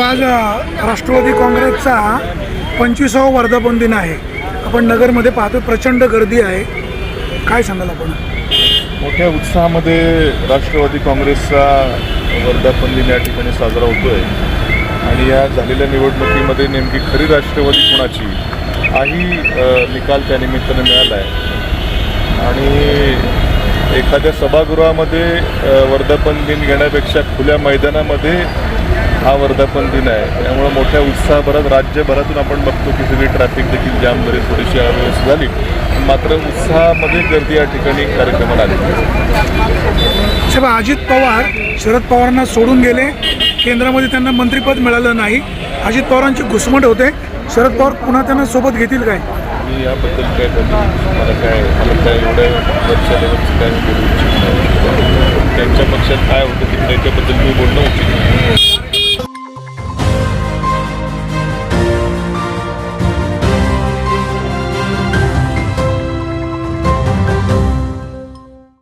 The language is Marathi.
साहेब आज राष्ट्रवादी काँग्रेसचा पंचवीसावा वर्धापन दिन आहे. आपण नगरमध्ये पाहतो प्रचंड गर्दी आहे. काय सांगाल आपण? मोठ्या उत्साहामध्ये राष्ट्रवादी काँग्रेसचा वर्धापन दिन या ठिकाणी साजरा होतोय. आणि या झालेल्या निवडणुकीमध्ये नेमकी खरी राष्ट्रवादी कोणाची हाही निकाल त्या निमित्तानं मिळाला आहे आणि एखाद्या सभागृहामध्ये वर्धापन दिन घेण्यापेक्षा खुल्या मैदानामध्ये हा वर्धापन दिन आहे. त्यामुळं मोठ्या उत्साहभरात राज्यभरातून आपण बघतो की सगळी ट्रॅफिक देखील जाम झाली थोडीशी अव्यवस्था झाली. मात्र उत्साहामध्ये गर्दी या ठिकाणी कार्यक्रमाला आली. साहेब अजित पवार शरद पवारांना सोडून गेले. केंद्रामध्ये त्यांना मंत्रिपद मिळालं नाही. अजित पवारांची घुसमट होते. शरद पवार पुन्हा त्यांना सोबत घेतील काय? मी याबद्दल काय मला काय मला काय एवढ्या लेवलचं काय त्यांच्या पक्षात काय होतं त्याच्याबद्दल मी बोलणं उचित नाही.